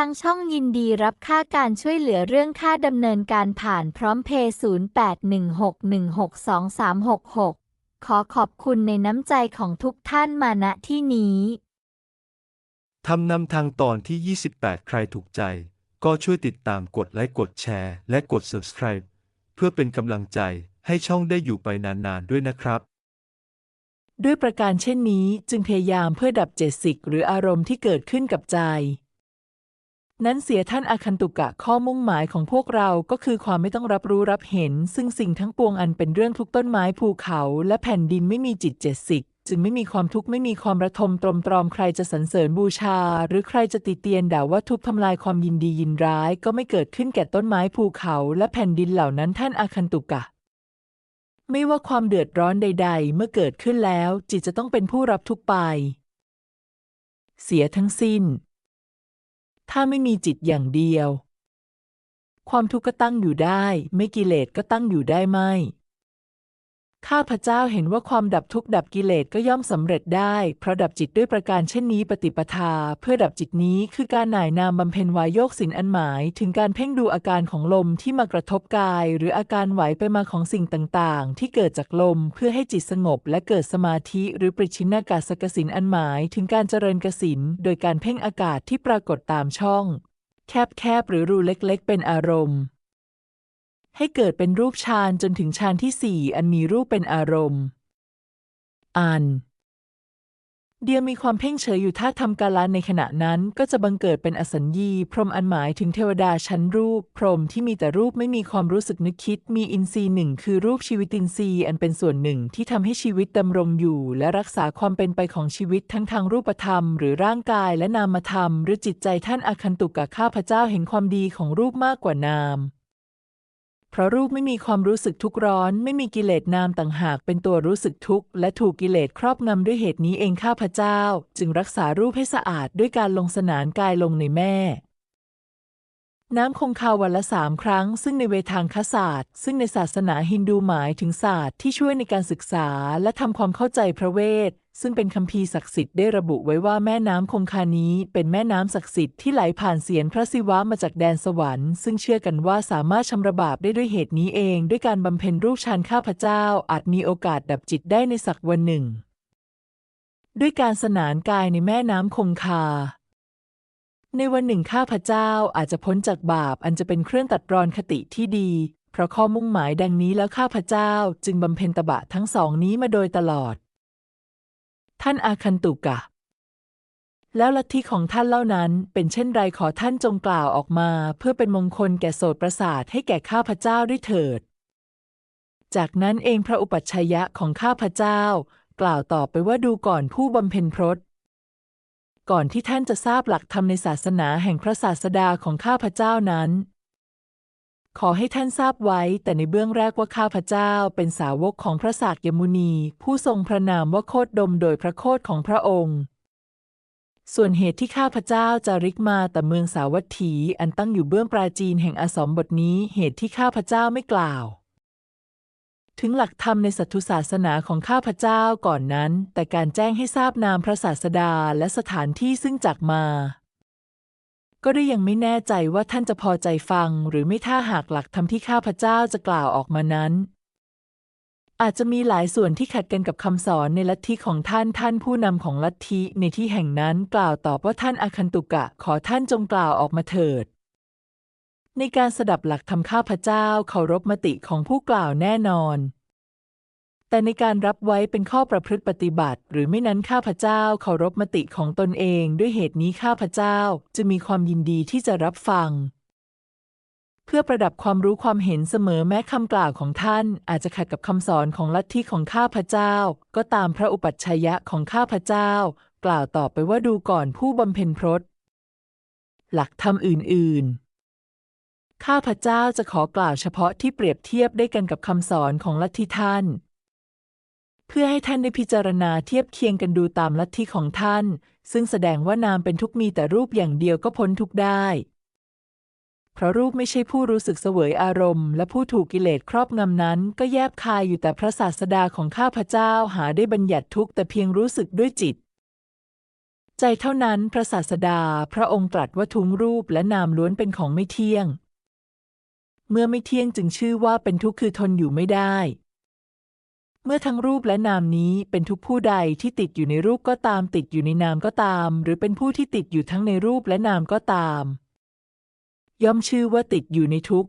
ทางช่องยินดีรับค่าการช่วยเหลือเรื่องค่าดำเนินการผ่านพร้อมเพย์0816162366 ขอขอบคุณในน้ำใจของทุกท่านมาณที่นี้ทำนำทางตอนที่ 28 ใครถูกใจ ก็ช่วยติดตามกดไลค์กดแชร์ และกด subscribe เพื่อเป็นกำลังใจให้ช่องได้อยู่ไปนานๆด้วยนะครับ ด้วยประการเช่นนี้จึงพยายามเพื่อดับเจตสิกหรืออารมณ์ที่เกิดขึ้นกับใจ นั้นเสียท่านอาคันตุกะข้อมุ่งหมายของพวกเราก็คือความไม่ต้องรับรู้รับเห็น ซึ่งสิ่งทั้งปวงอันเป็นเรื่องทุกต้นไม้ภูเขาและแผ่นดินไม่มีจิตเจตสิกจึงไม่มีความทุกข์ไม่มีความระทมตรมตรอมใครจะสรรเสริญบูชา หรือใครจะติเตียนด่าว่าทุบทำลายความยินดียินร้าย ก็ไม่เกิดขึ้นแก่ต้นไม้ภูเขาและแผ่นดินเหล่านั้นท่านอาคันตุกะ ไม่ว่าความเดือดร้อนใด ๆ เมื่อเกิดขึ้นแล้ว จิตจะต้องเป็นผู้รับทุกไป เสียทั้งสิ้น ถ้าไม่มีจิตอย่างเดียว ความทุกข์ก็ตั้งอยู่ได้ ไม่กิเลสก็ตั้งอยู่ได้ไม่ ข้าพเจ้าเห็นว่าความดับทุกข์ดับกิเลสก็ย่อมสำเร็จได้ เพราะดับจิตด้วยประการเช่นนี้ปฏิปทา เพื่อดับจิตนี้คือการหน่ายนามบำเพ็ญวายโยกสินอันหมาย ถึงการเพ่งดูอาการของลมที่มากระทบกาย หรืออาการไหวไปมาของสิ่งต่างๆ ที่เกิดจากลมเพื่อให้จิตสงบ และเกิดสมาธิหรือปริชินากาสกสินอันหมาย ถึงการเจริญกสินโดยการเพ่งอากาศที่ปรากฏตามช่อง แคบๆหรือรูเล็กๆ เป็นอารมณ์ ให้เกิดเป็นรูปฌานจนถึงฌานที่สี่อันมีรูปเป็นอารมณ์ อัน เดียมีความเพ่งเฉยอยู่ท่าทำกาลในขณะนั้นก็จะบังเกิดเป็นอสัญญีพรหมอันหมายถึงเทวดาชั้นรูป พรหมที่มีแต่รูปไม่มีความรู้สึกนึกคิด มีอินทรีย์หนึ่งคือรูปชีวิตินทรีย์อันเป็นส่วนหนึ่งที่ทำให้ชีวิตดำรงอยู่ และรักษาความเป็นไปของชีวิตทั้งทางรูปธรรม หรือร่างกายและนามธรรม หรือจิตใจท่านอาคันตุกะข้าพเจ้าเห็นความดีของรูปมากกว่านาม เพราะรูปไม่มีความรู้สึกทุกข์ร้อน ไม่มีกิเลสนามต่างหากเป็นตัวรู้สึกทุกข์และถูกกิเลสครอบงำด้วยเหตุนี้เองข้าพเจ้า จึงรักษารูปให้สะอาดด้วยการลงสนานกายลงในแม่ น้ำคงคาวันละสามครั้ง ซึ่งในเวทางคศาสตร์ ซึ่งในศาสนาฮินดูหมายถึงศาสตร์ที่ช่วยในการศึกษาและทำความเข้าใจพระเวท ซึ่งเป็นคัมภีร์ศักดิ์สิทธิ์ได้ระบุไว้ว่าแม่น้ำคงคานี้ เป็นแม่น้ำศักดิ์สิทธิ์ที่ไหลผ่านเสียนพระศิวะมาจากแดนสวรรค์ ซึ่งเชื่อกันว่าสามารถชำระบาปได้ด้วยเหตุนี้เอง ด้วยการบำเพ็ญรูปฌานข้าพเจ้า อาจมีโอกาสดับจิตได้ในสักวันหนึ่ง ด้วยการสนานกายในแม่น้ำคงคา ในวันหนึ่งข้าพเจ้าอาจจะพ้นจากบาปอันจะเป็นเครื่องตัดรอนคติที่ดี เพราะข้อมุ่งหมายดังนี้แล้วข้าพเจ้าจึงบำเพ็ญตบะทั้งสองนี้มาโดยตลอด ท่านอาคันตุกะ แล้วลัทธิของท่านเล่านั้นเป็นเช่นไรขอท่านจงกล่าวออกมา เพื่อเป็นมงคลแก่โสตประสาทให้แก่ข้าพเจ้าด้วยเถิด จากนั้นเองพระอุปัชฌายะของข้าพเจ้า กล่าวต่อไปว่าดูก่อนผู้บำเพ็ญพรตก่อนที่ท่านจะทราบหลักธรรมในศาสนาแห่งพระศาสดาของข้าพเจ้านั้น ขอให้ท่านทราบไว้ แต่ในเบื้องแรกว่าข้าพเจ้าเป็นสาวกของพระสากยมุนี ผู้ทรงพระนามว่าโคดดมโดยพระโคดของพระองค์ ส่วนเหตุที่ข้าพเจ้าจะริกมาแต่เมืองสาวัตถี อันตั้งอยู่เบื้องปราจีนแห่งอสมบทนี้เหตุที่ข้าพเจ้าไม่กล่าว ถึงหลักธรรมในสัตทุศาสนาของข้าพเจ้าก่อนนั้น แต่การแจ้งให้ทราบนามพระศาสดาและสถานที่ซึ่งจากมา ก็ได้ยังไม่แน่ใจว่าท่านจะพอใจฟัง หรือไม่ถ้าหากหลักธรรมที่ข้าพเจ้าจะกล่าวออกมานั้น อาจจะมีหลายส่วนที่ขัดกันกับคำสอนในลัทธิของท่านท่านผู้นำของลัทธิในที่แห่งนั้นกล่าวตอบว่าท่านอาคันตุกะ ขอท่านจงกล่าวออกมาเถิด ในการสดับหลักธรรมข้าพเจ้าเคารพมติของผู้กล่าวแน่นอน แต่ในการรับไว้เป็นข้อประพฤติปฏิบัติ หรือไม่นั้นข้าพเจ้าเคารพมติของตนเอง ด้วยเหตุนี้ข้าพเจ้าจะมีความยินดีที่จะรับฟัง เพื่อประดับความรู้ความเห็นเสมอแม้คำกล่าวของท่าน อาจจะขัดกับคำสอนของลัทธิของข้าพเจ้า ก็ตามพระอุปัชฌายะของข้าพเจ้า กล่าวต่อไปว่าดูก่อนผู้บำเพ็ญพรตหลักธรรมอื่น ๆข้าพเจ้าจะขอกล่าวเฉพาะที่เปรียบเทียบได้กันกับคำสอนของลัทธิท่าน เพื่อให้ท่านได้พิจารณาเทียบเคียงกันดูตามลัทธิของท่าน ซึ่งแสดงว่านามเป็นทุกข์มีแต่รูปอย่างเดียวก็พ้นทุกได้ เพราะรูปไม่ใช่ผู้รู้สึกเสวยอารมณ์ และผู้ถูกกิเลสครอบงำนั้น ก็แยบคายอยู่แต่พระศาสดาของข้าพเจ้าหาได้บัญญัติทุกแต่เพียงรู้สึกด้วยจิต ใจเท่านั้นพระศาสดา พระองค์ตรัสว่าทุกรูปและนามล้วนเป็นของไม่เที่ยง เมื่อไม่เที่ยงจึงชื่อว่าเป็นทุกข์คือทนอยู่ไม่ได้ เมื่อทั้งรูปและนามนี้เป็นทุกผู้ใดที่ติดอยู่ในรูปก็ตามติดอยู่ในนามก็ตาม หรือเป็นผู้ที่ติดอยู่ทั้งในรูปและนามก็ตาม ย่อมชื่อว่าติดอยู่ในทุก